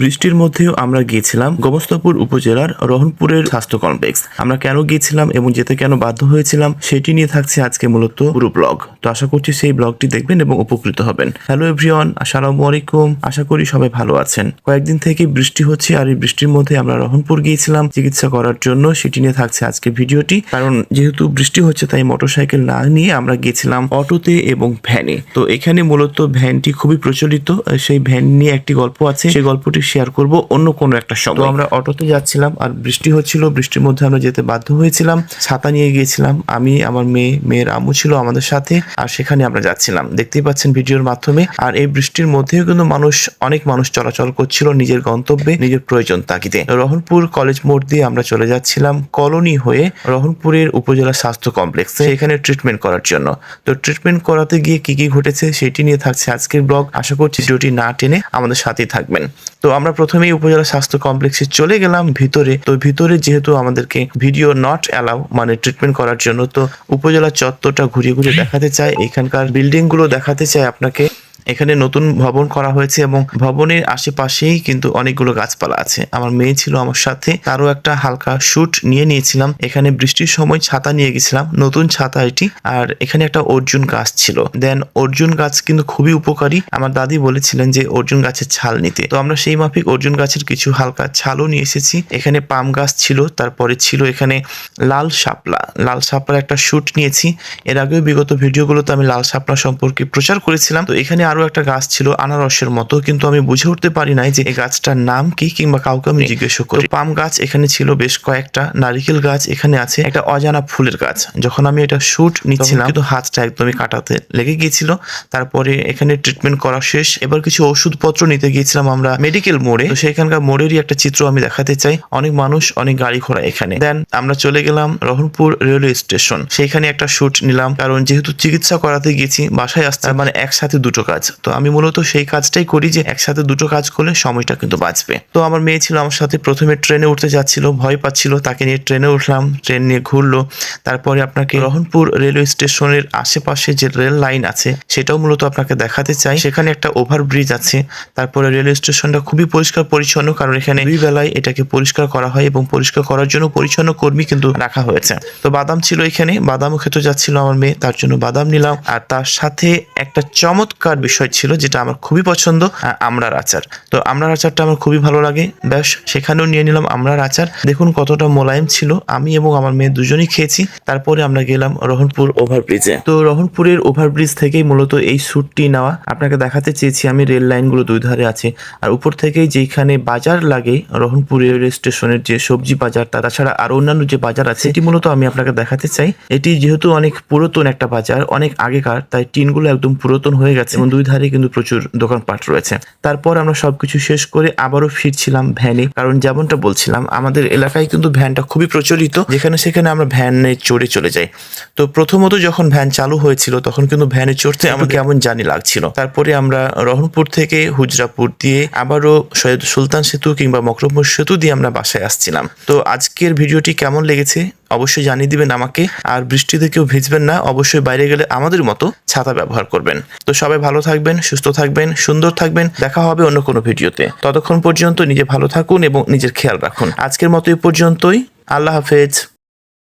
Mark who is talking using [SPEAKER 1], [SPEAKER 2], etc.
[SPEAKER 1] বৃষ্টির মধ্যেও আমরা গিয়েছিলাম গোমস্তাপুর উপজেলার রহনপুরের স্বাস্থ্য কমপ্লেক্স। আমরা কেন গিয়েছিলাম এবং যেতে কেন বাধ্য হয়েছিলাম সেটি নিয়ে থাকছে আজকে মূলত পুরো ব্লগ। তো আশা করছি সেই ব্লগটি দেখবেন এবং উপকৃত হবেন। হ্যালো এভরিওয়ান, আসসালামু আলাইকুম। আশা করি সবাই ভালো আছেন। কয়েকদিন থেকে বৃষ্টি হচ্ছে আর এই বৃষ্টির মধ্যে আমরা রহনপুর গিয়েছিলাম চিকিৎসা করার জন্য, সেটি নিয়ে থাকছে আজকে ভিডিওটি। কারণ যেহেতু বৃষ্টি হচ্ছে, তাই মোটরসাইকেল না নিয়ে আমরা গিয়েছিলাম অটোতে এবং ভ্যানে। তো এখানে মূলত ভ্যানটি খুবই প্রচলিত। সেই ভ্যান নিয়ে একটি গল্প আছে। সেই গল্পটি শেয়ার করব অন্য কোনো একটা সময়। আমরা অটোতে যাচ্ছিলাম আর বৃষ্টি হচ্ছিল বৃষ্টির মধ্যে আমরা যেতে বাধ্য হয়েছিলাম। ছাতা নিয়ে গিয়েছিলাম আমি আমার মেয়ে মেয়ের আম্মু ছিল আমাদের সাথে আর সেখানে আমরা যাচ্ছিলাম। দেখতেই পাচ্ছেন ভিডিওর মাধ্যমে। আর এই বৃষ্টির মধ্যেও কিন্তু মানুষ অনেক মানুষ চলাচল করছিল নিজের গন্তব্যে নিজের প্রয়োজন তাগিদে। রহনপুর কলেজ মোড় দিয়ে আমরা চলে যাচ্ছিলাম কলোনি হয়ে রহনপুরের উপজেলা স্বাস্থ্য কমপ্লেক্সে এখানে ট্রিটমেন্ট করার জন্য। তো ট্রিটমেন্ট করাতে গিয়ে কি কি ঘটেছে সেটি নিয়ে থাকছে আজকের ব্লগ। আশা করছি ভিডিওটি না টেনে আমাদের সাথেই থাকবেন। তো আমরা প্রথমেই উপজেলা স্বাস্থ্য কমপ্লেক্সে চলে গেলাম ভিতরে। তো ভিতরে যেহেতু আমাদেরকে ভিডিও নট অ্যালাউ মানে ট্রিটমেন্ট করার জন্য, তো উপজেলা চত্বরটা ঘুরিয়ে ঘুরিয়ে দেখাতে চাই। এখানকার বিল্ডিংগুলো দেখাতে চাই আপনাকে। এখানে নতুন ভবন করা হয়েছে এবং ভবনের আশেপাশেই কিন্তু অনেকগুলো গাছপালা আছে। আমার মেয়ে ছিল আমার সাথে, তারও একটা হালকা শুট নিয়ে নিয়েছিলাম। এখানে বৃষ্টির সময় ছাতা নিয়ে গেছিলাম, নতুন ছাতা এটি। আর এখানে একটা অর্জুন গাছ ছিল। দেন অর্জুন গাছ কিন্তু খুবই উপকারী। আমার দাদি বলেছিলেন যে, অর্জুন গাছের ছাল নিতে। তো আমরা সেই মাফিক অর্জুন গাছের কিছু হালকা ছালও নিয়ে এসেছি। এখানে পাম গাছ ছিল, তারপরে ছিল এখানে লাল শাপলা। লাল শাপলার একটা শুট নিয়েছি। এর আগেও বিগত ভিডিওগুলোতে আমি লাল শাপলা সম্পর্কে প্রচার করেছিলাম। তো এখানে আরও একটা গাছ ছিল আনারসের মতো কিন্তু আমি বুঝে উঠতে পারি নাই যে এই গাছটার নাম কি কিংবা কাউকে আমি জিজ্ঞেস করি। পাম গাছ এখানে ছিল বেশ কয়েকটা। নারিকেল গাছ এখানে আছে একটা অজানা ফুলের গাছ। যখন আমি এটা শুট নিচ্ছিলাম কিন্তু হাতটা একদমই কাটাতে লেগে গিয়েছিল। তারপরে এখানে ট্রিটমেন্ট করা শেষ। এবার কিছু ওষুধপত্র নিতে গিয়েছিলাম আমরা মেডিকেল মোড়ে। তো সেখানকার মোড়েরই একটা চিত্র আমি দেখাতে চাই। অনেক মানুষ অনেক গাড়ি ঘোড়া এখানে। দেন আমরা চলে গেলাম রহনপুর রেলওয়ে স্টেশন সেখানে একটা শুট নিলাম। কারণ যেহেতু চিকিৎসা করাতে গেছি বাসায় আসতে মানে একসাথে দুটো কাজ। তো আমি মূলত সেই কাজটাই করি যে একসাথে দুটো কাজ করলে সময়টা কিন্তু বাঁচবে। তো আমার মেয়ে ছিল আমার সাথে প্রথমে ট্রেনে উঠতে যাচ্ছিল, ভয় পাচ্ছিল, তাকে নিয়ে ট্রেনে উঠলাম, ট্রেন নিয়ে ঘুরলো। তারপরে আপনাকে রহনপুর রেলওয়ে স্টেশনের আশেপাশে যে রেল লাইন আছে, সেটাও মূলত আপনাকে দেখাতে চাই। সেখানে একটা ওভারব্রিজ আছে, তারপরে রেলওয়ে স্টেশনটা খুবই পরিষ্কার পরিচ্ছন্ন, কারণ এখানে দুই বেলায় এটাকে পরিষ্কার করা হয় এবং পরিষ্কার করার জন্য পরিচ্ছন্ন কর্মী কিন্তু রাখা হয়েছে। তো বাদাম ছিল এখানে, বাদামও খেতে যাচ্ছিল আমার মেয়ে, তার জন্য বাদাম নিলাম। আর তার সাথে একটা চমৎকার বিষয় ছিল যেটা আমার খুবই পছন্দ আমরার আচার। তো আমরার আচারটা আমার খুবই ভালো লাগে। ব্যাস, সেখানেও নিয়ে নিলাম আমরার আচার। দেখুন কতটা মোলায়েম ছিল। আমি এবং আমার মেয়ে দুজনেই খেয়েছি। তারপরে আমরা গেলাম রহনপুর ওভারব্রিজে। তো রহনপুরের ওভারব্রিজ থেকেই মূলত এই স্যুটটি নেওয়া। আপনাকে দেখাতে চেয়েছি আমি, রেল লাইনগুলো দুই ধারে আছে। আর উপর থেকেই যেখানে বাজার লাগে, রহনপুর রেলওয়ে স্টেশনের যে সবজি বাজার তাছাড়া আরও অন্যান্য যে বাজার আছে এটি মূলত আমি আপনাকে দেখাতে চাই। এটি যেহেতু অনেক পুরাতন একটা বাজার, অনেক আগেকার, তাই টিনগুলো একদম পুরাতন হয়ে গেছে। এবং দুই ধারে কিন্তু প্রচুর দোকানপাট রয়েছে। তারপর আমরা সবকিছু শেষ করে আবারও ফিরছিলাম ভ্যানে। কারণ যেমনটা বলছিলাম, আমাদের এলাকায় কিন্তু ভ্যানটা খুবই প্রচলিত। যেখানে সেখানে আমরা ভ্যানে চড়ে চলে যাই। তো প্রথমত যখন ভ্যান চালু হয়েছিল, তখন কিন্তু ভ্যানে চড়তে আমার কেমন জানি লাগছিল। তারপরে আমরা রহনপুর থেকে হুজরাপুর দিয়ে আবারও সৈয়দ সুলতান সেতু কিংবা মকরমপুর সেতু দিয়ে আমরা বাসায় আসছিলাম। তো আজকের ভিডিওটি কেমন লেগেছে? অবশ্যই জানিয়ে দিবেন আমাকে। আর বৃষ্টিতে কেউ ভিজবেন না, অবশ্যই বাইরে গেলে আমাদের মতো ছাতা ব্যবহার করবেন। তো সবাই ভালো থাকবেন, সুস্থ থাকবেন, সুন্দর থাকবেন। দেখা হবে অন্য কোনো ভিডিওতে। ততক্ষণ পর্যন্ত নিজে ভালো থাকুন এবং নিজের খেয়াল রাখুন। আজকের মতো এই পর্যন্তই। আল্লাহ হাফেজ।